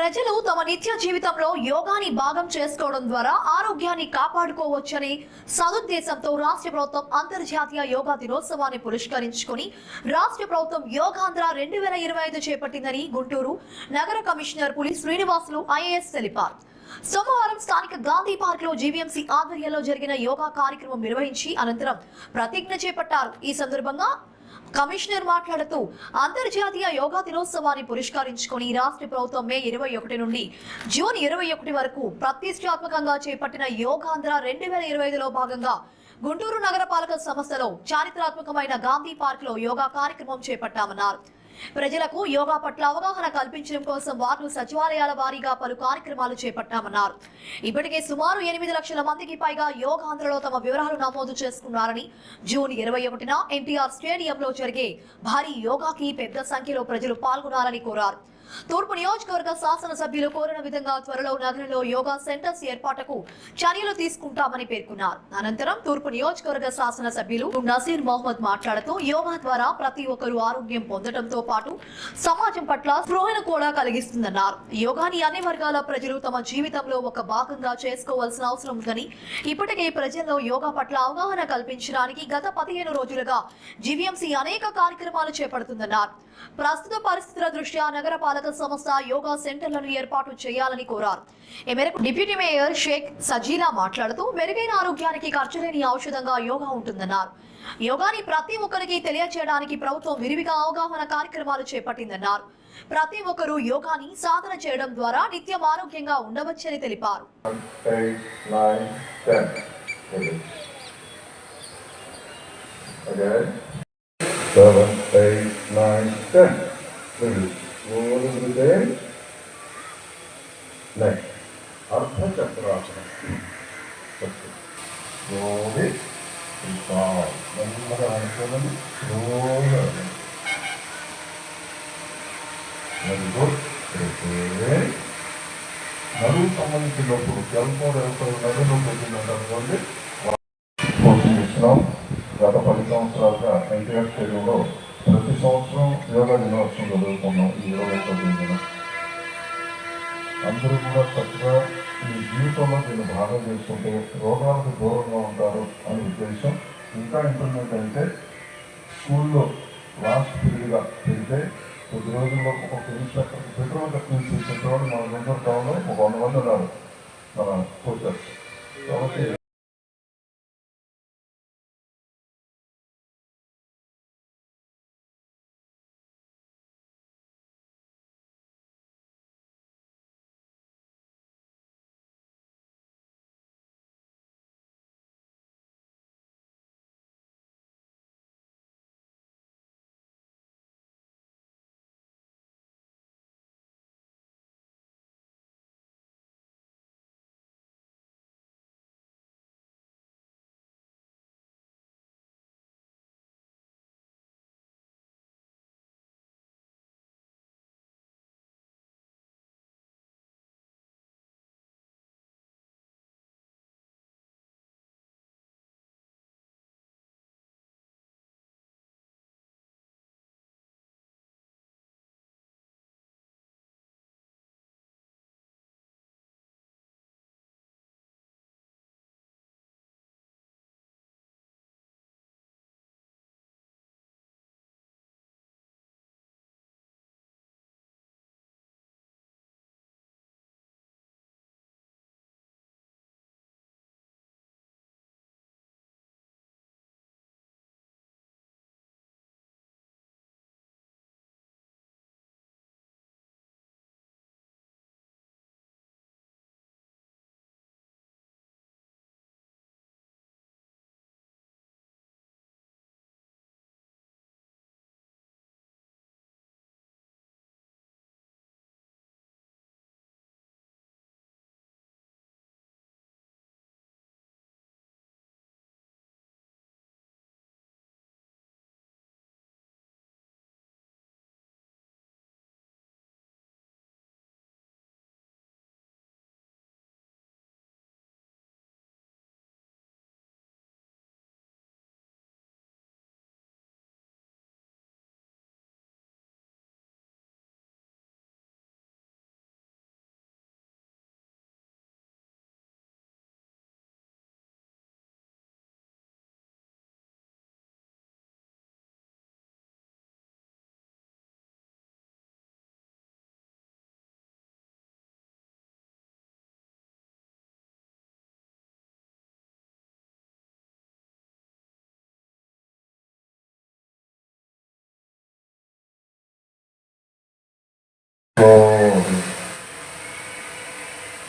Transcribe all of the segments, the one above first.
ప్రజలు తమ నిత్య జీవితంలో యోగాని భాగం చేసుకోవడం ద్వారా ఆరోగ్యాన్ని కాపాడుకోవచ్చని సదుద్దేశంతో రాష్ట్ర ప్రభుత్వం అంతర్జాతీయ యోగా దినోత్సవాన్ని పురస్కరించుకుని రాష్ట్ర ప్రభుత్వం యోగాంధ్ర రెండు వేల ఇరవై ఐదు చేపట్టిందని గుంటూరు నగర కమిషనర్ పులి శ్రీనివాసులు ఐఏఎస్ తెలిపారు. సోమవారం స్థానిక గాంధీ పార్క్లో జీవీఎంసీ ఆధ్వర్యంలో జరిగిన యోగా కార్యక్రమం నిర్వహించి అనంతరం ప్రతిజ్ఞ చేపట్టారు. ఈ సందర్భంగా కమిషనర్ మాట్లాడుతూ అంతర్జాతీయ యోగా దినోత్సవాన్ని పురస్కరించుకుని రాష్ట్ర ప్రభుత్వం మే ఇరవై ఒకటి నుండి జూన్ ఇరవై ఒకటి వరకు ప్రతిష్టాత్మకంగా చేపట్టిన యోగాంధ్ర రెండు వేల ఇరవై ఐదులో భాగంగా గుంటూరు నగరపాలక సంస్థలో చారిత్రాత్మకమైన గాంధీ పార్క్లో యోగా కార్యక్రమం చేపట్టామన్నారు. ప్రజలకు యోగా పట్ల అవగాహన కల్పించడం కోసం వార్డు సచివాలయాల వారీగా పలు కార్యక్రమాలు చేపట్టామన్నారు. ఇప్పటికే సుమారు ఎనిమిది లక్షల మందికి పైగా యోగాంధ్రలో తమ వివరాలు నమోదు చేసుకున్నారని జూన్ ఇరవై ఒకటిన ఎన్టీఆర్ స్టేడియంలో జరిగే భారీ యోగాకి పెద్ద సంఖ్యలో ప్రజలు పాల్గొనాలని కోరారు. తూర్పు నియోజకవర్గ శాసనసభ్యులు కోరిన విధంగా త్వరలో నగరంలో యోగా సెంటర్స్ ఏర్పాటుకు చర్యలు తీసుకుంటామని పేర్కొన్నారు. అనంతరం తూర్పు నియోజకవర్గ శాసనసభ్యులు నసీర్ మొహమ్మద్ మాట్లాడుతూ యోగా ద్వారా ప్రతి ఒక్కరూ ఆరోగ్యం పొందడంతో పాటు సమాజం పట్ల స్పృహను కూడా కలిగిస్తుందన్నారు. యోగాని అన్ని వర్గాల ప్రజలు తమ జీవితంలో ఒక భాగంగా చేసుకోవాల్సిన అవసరం ఉందని ఇప్పటికే ప్రజల్లో యోగా పట్ల అవగాహన కల్పించడానికి గత పదిహేను రోజులుగా జీవీఎంసీ అనేక కార్యక్రమాలు చేపడుతుందన్నారు. ప్రస్తుత పరిస్థితుల దృష్ట్యా నగరపాలక సంస్థ యోగా సెంటర్లను ఏర్పాటు చేయాలని కోరారు. ఈ మేరకు డిప్యూటీ మేయర్ షేక్ సజీలా మాట్లాడుతూ మెరుగైన ఆరోగ్యానికి ఖర్చు లేని ఔషధంగా యోగా ఉంటుందన్నారు. యోగాని ప్రతి ఒక్కరికి తెలియచేయడానికి ప్రభుత్వం విరివిగా అవగాహన కార్యక్రమాలు చేపట్టిందన్నారు. ప్రతి ఒక్కరూ యోగాని సాధన చేయడం ద్వారా నిత్యం ఆరోగ్యంగా ఉండవచ్చని తెలిపారు. Seven, eight, nine, ten. Release. Roll in the day. సంబంధించినప్పుడు జల్పం ఎవరు నడువు పెట్టిందంటే గత పది సంవత్సరాలుగా ఎన్టీఆర్ స్టేడియంలో సంవత్సరం యోగా దినోత్సవం జరుగుతున్నాం ఈ ఇరవై తొమ్మిదిన అందరూ కూడా చక్కగా ఈ జీవితంలో దీన్ని భాగం చేసుకుంటే రోగాలకు దూరంగా ఉంటారు అనే ఉద్దేశం. ఇంకా ఇంప్రూవ్మెంట్ అయితే స్కూల్లో లాస్ట్ పీరియడ్గా పెడితే కొద్ది రోజుల్లో ఒక ఇన్స్ట్రక్టర్ పెట్రోల్ తక్కువ పెట్రోల్ మన రెండు టౌన్లో ఒక వంద మంది ఉన్నారు మన కోచర్స్. కాబట్టి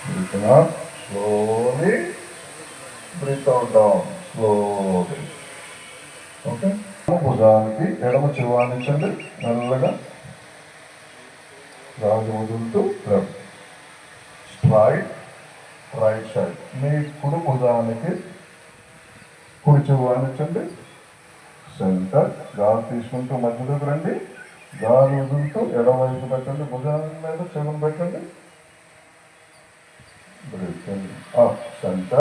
Breathing up. Slowly. Breathe out down. Slowly. Okay భుజానికి ఎడమ చివానించండి మెల్లగా రాజు వదులుతూ లెఫ్ట్ స్ట్రైట్ రైట్ సైడ్ మీ కుడి భుజానికి కుడి చివానించండి సెంటర్ గాలి తీసుకుంటూ మధ్య దగ్గరండి గాలి వదులుతూ ఎడవైపు పెట్టండి భుజాల మీద చెవులు పెట్టండి. Breathe up centre.